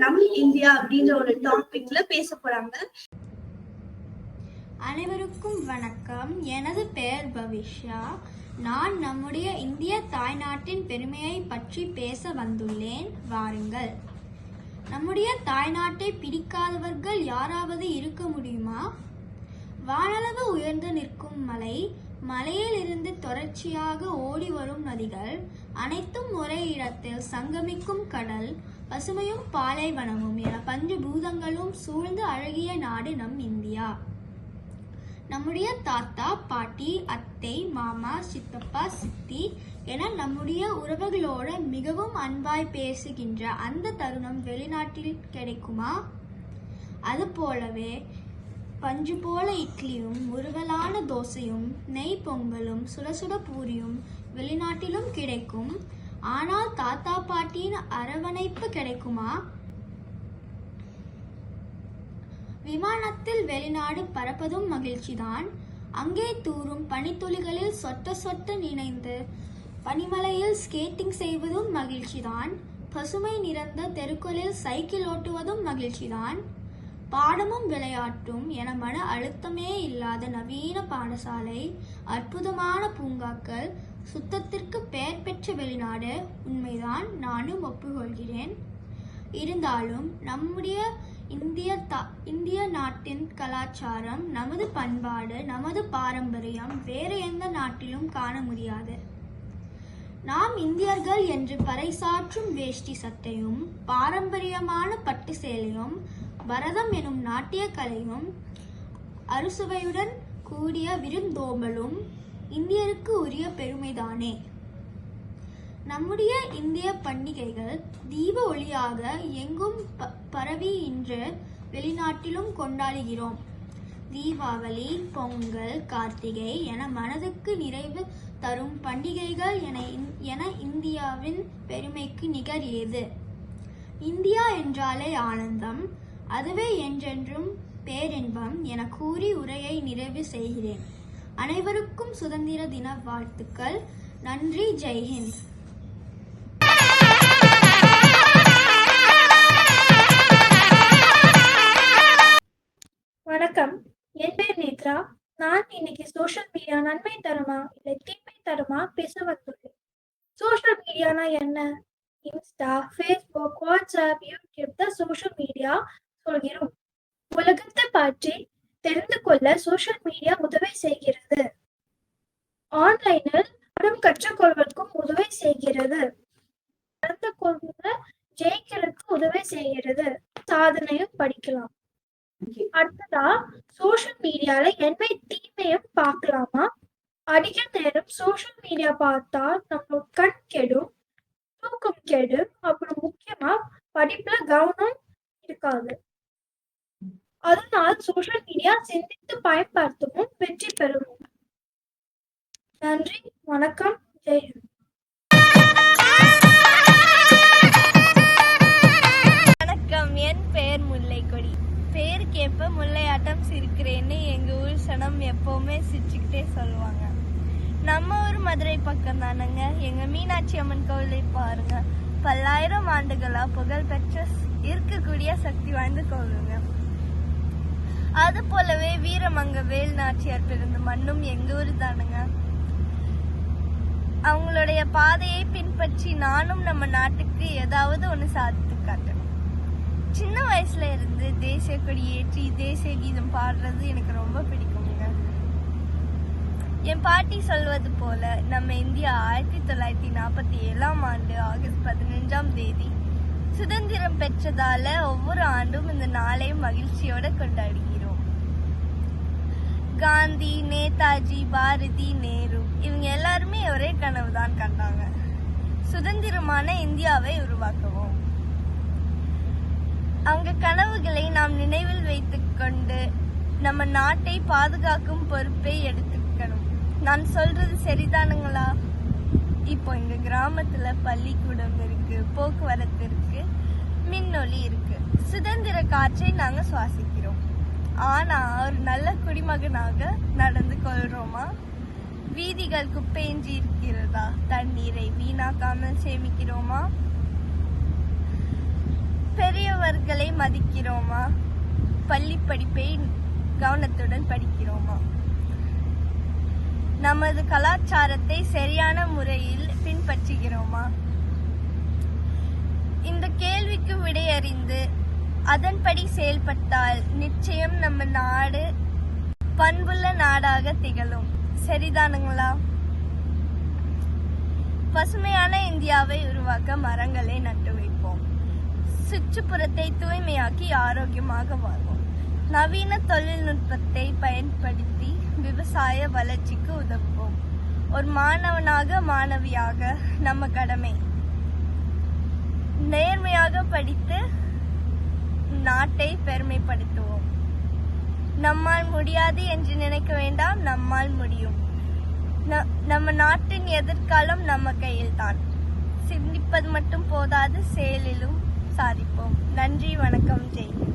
நம் இந்தியா அப்படின்ற ஒரு டாபிக்ல பேச போறாங்க. அனைவருக்கும் வணக்கம். எனது பெயர் பவிஷ்யா நான் நம்முடைய இந்திய தாய்நாட்டின் பெருமையை பற்றி பேச வந்துள்ளேன். வாருங்கள். நம்முடைய தாய்நாட்டை பிடிக்காதவர்கள் யாராவது இருக்க முடியுமா? வானளவு உயர்ந்து நிற்கும் மலை மலையில் இருந்து தொடர்ச்சியாக ஓடி வரும் நதிகள் அனைத்தும் ஒரே இடத்தில் சங்கமிக்கும் கடல் பசுமையும் பாலைவனமும் என பஞ்சபூதங்களும் சூழ்ந்து அழகிய நாடு நம் இந்தியா. நம்முடைய தாத்தா பாட்டி அத்தை மாமா சித்தப்பா சித்தி என நம்முடைய உறவுகளோடு மிகவும் அன்பாய் பேசுகின்ற அந்த தருணம் வெளிநாட்டில் கிடைக்குமா? அது போலவே பஞ்சு போல இட்லியும் முருகலான தோசையும் நெய் பொங்கலும் சுட சுட பூரியும் வெளிநாட்டிலும் கிடைக்கும். ஆனால் தாத்தா பாட்டியின் அரவணைப்பு கிடைக்குமா? விமானத்தில் வெளிநாடு பறப்பதும் மகிழ்ச்சிதான். அங்கே தூறும் பனித்துளிகளில் சொட்ட சொட்ட நினைந்து பனிமலையில் ஸ்கேட்டிங் செய்வதும் மகிழ்ச்சிதான். பசுமை நிறைந்த தெருக்களில் சைக்கிள் ஓட்டுவதும் மகிழ்ச்சிதான். பாடமும் விளையாட்டும் என மன அழுத்தமே இல்லாத நவீன பாடசாலை அற்புதமான பூங்காக்கள் சுத்தத்திற்கு பெயர் பெற்ற வெளிநாடு உண்மைதான் நானும் ஒப்புக்கொள்கிறேன். இருந்தாலும் நம்முடைய இந்திய த இந்திய நாட்டின் கலாச்சாரம் நமது பண்பாடு நமது பாரம்பரியம் வேறு எந்த நாட்டிலும் காண முடியாது. நாம் இந்தியர்கள் என்று பறைசாற்றும் வேஷ்டி சட்டையும் பாரம்பரியமான பட்டு சேலையும் பரதம் எனும் நாட்டிய கலையும் அறுசுவையுடன் கூடிய விருந்தோம்பலும் இந்தியருக்கு உரிய பெருமைதானே? நம்முடைய இந்திய பண்டிகைகள் தீப ஒளியாக எங்கும் ப- பரவி இன்று வெளிநாட்டிலும் கொண்டாடுகிறோம். தீபாவளி பொங்கல் கார்த்திகை என மனதுக்கு நிறைவு தரும் பண்டிகைகள் என இந்- என இந்தியாவின் பெருமைக்கு நிகர் ஏது? இந்தியா என்றாலே ஆனந்தம் அதுவே என்றென்றும் பேரின்பம் என கூறி உரையை நிறைவு செய்கிறேன். அனைவருக்கும் சுதந்திர தின வாழ்த்துக்கள். நன்றி ஜெய்ஹிந்த் வணக்கம். என் பேர் நேத்ரா. நான் இன்னைக்கு சோஷியல் மீடியா நன்மை தருமா இல்லை தீமை தருமா பேச வந்துள்ளேன். சோஷியல் மீடியானா என்ன? இன்ஸ்டா ஃபேஸ்புக் வாட்ஸ்அப் யூடியூப் தான் சோஷியல் மீடியா சொல்கிறோம். உலகத்தை பற்றி தெரிந்து கொள்ள சோஷியல் மீடியா உதவி செய்கிறது. ஆன்லைனில் பாடம் கற்றுக்கொள்வதற்கும் உதவி செய்கிறது. நடந்து கொள்ள ஜெயிக்கிறதுக்கு உதவி செய்கிறது. சாதனையும் படிக்கலாம். அடுத்ததா சோஷியல் மீடியால என்ன தீமையும் பார்க்கலாமா? அதிக நேரம் சோஷியல் மீடியா பார்த்தா நம்மளோட கண் கெடும் தூக்கம் கெடும். அப்புறம் முக்கியமா படிப்புல கவனம் இருக்காது. அதனால் சோஷியல் மீடியா சிந்தித்து பயன்படுத்தவும் வெற்றி பெறுவோம். நன்றி வணக்கம் ஜெய் வணக்கம் என் பெயர் முல்லைக்கொடி. பேருக்கேற்ப முல்லையாட்டம் சிரிக்கிறேன்னு எங்க ஊர் சனம் எப்பவுமே சிரிச்சுக்கிட்டே சொல்லுவாங்க. நம்ம ஊர் மதுரை பக்கம் தானங்க. எங்க மீனாட்சி அம்மன் கோவிலை பாருங்க. பல்லாயிரம் ஆண்டுகளா புகழ்பெற்ற இருக்கக்கூடிய சக்தி வாய்ந்த கோவிலுங்க. அது போலவே வீரமங்க வேல் நாச்சியார் பிறந்த மண்ணும் எங்க ஊர் தானுங்க. அவங்களுடைய பாதையை பின்பற்றி நானும் நம்ம நாட்டுக்கு ஏதாவது ஒன்று சாதித்து காட்டணும். சின்ன வயசுல இருந்து தேசிய கொடி ஏற்றி தேசிய கீதம் பாடுறது எனக்கு ரொம்ப பிடிக்குங்க. என் பாட்டி சொல்வது போல நம்ம இந்தியா ஆயிரத்தி தொள்ளாயிரத்தி நாற்பத்தி ஏழாம் ஆண்டு ஆகஸ்ட் பதினஞ்சாம் தேதி சுதந்திரம் பெற்றதால ஒவ்வொரு ஆண்டும் இந்த நாளை மகிழ்ச்சியோட கொண்டாடுகிறேன். காந்தி நேதாஜி பாரதி நேரு. இவங்க எல்லாருமே ஒரே கனவு தான் கண்டாங்க. சுதந்திரமான இந்தியாவை உருவாக்கவும். அவங்க கனவுகளை நாம் நினைவில் வைத்துக்கொண்டு நம்ம நாட்டை பாதுகாக்கும் பொறுப்பை எடுத்துக்கணும். நான் சொல்றது சரிதானுங்களா? இப்போ எங்க கிராமத்துல பள்ளிக்கூடம் இருக்கு போக்குவரத்து இருக்கு மின்னொலி இருக்கு. சுதந்திர காற்றை நாங்க சுவாசிக்கிறோம். ஆனால் ஒரு நல்ல குடிமகனாக நடந்து கொள்றோமா? வீதிகள் குப்பையின்றி இருக்கிறதா தண்ணீரை வீணாக்காமல் சேமிக்கிறோமா? பெரியவர்களை மதிக்கிறோமா? பள்ளி படிப்பை கவனத்துடன் படிக்கிறோமா? நமது கலாச்சாரத்தை சரியான முறையில் பின்பற்றுகிறோமா? இந்த கேள்விக்கு விடையறிந்து அதன்படி செயல்பட்டால் நிச்சயம் நம்ம நாடு பண்புள்ள நாடாக திகழும். சரிதானுங்களா? பசுமையான இந்தியாவை உருவாக்க மரங்களை நட்டு வைப்போம். சுற்றுப்புறத்தை தூய்மையாக்கி ஆரோக்கியமாக வாழ்வோம். நவீன தொழில்நுட்பத்தை பயன்படுத்தி விவசாய வளர்ச்சிக்கு உதவுவோம். ஒரு மாணவனாக மாணவியாக நம்ம கடமை. நேர்மையாக படித்து நாட்டை பெருமைப்படுத்துவோம். நம்மால் முடியாது என்று நினைக்க வேண்டாம் நம்மால் முடியும். ந- நம்ம நாட்டின் எதிர்காலம் நம்ம கையில்தான். சிந்திப்பது மட்டும் போதாது செயலிலும் சாதிப்போம். நன்றி வணக்கம் ஜெய்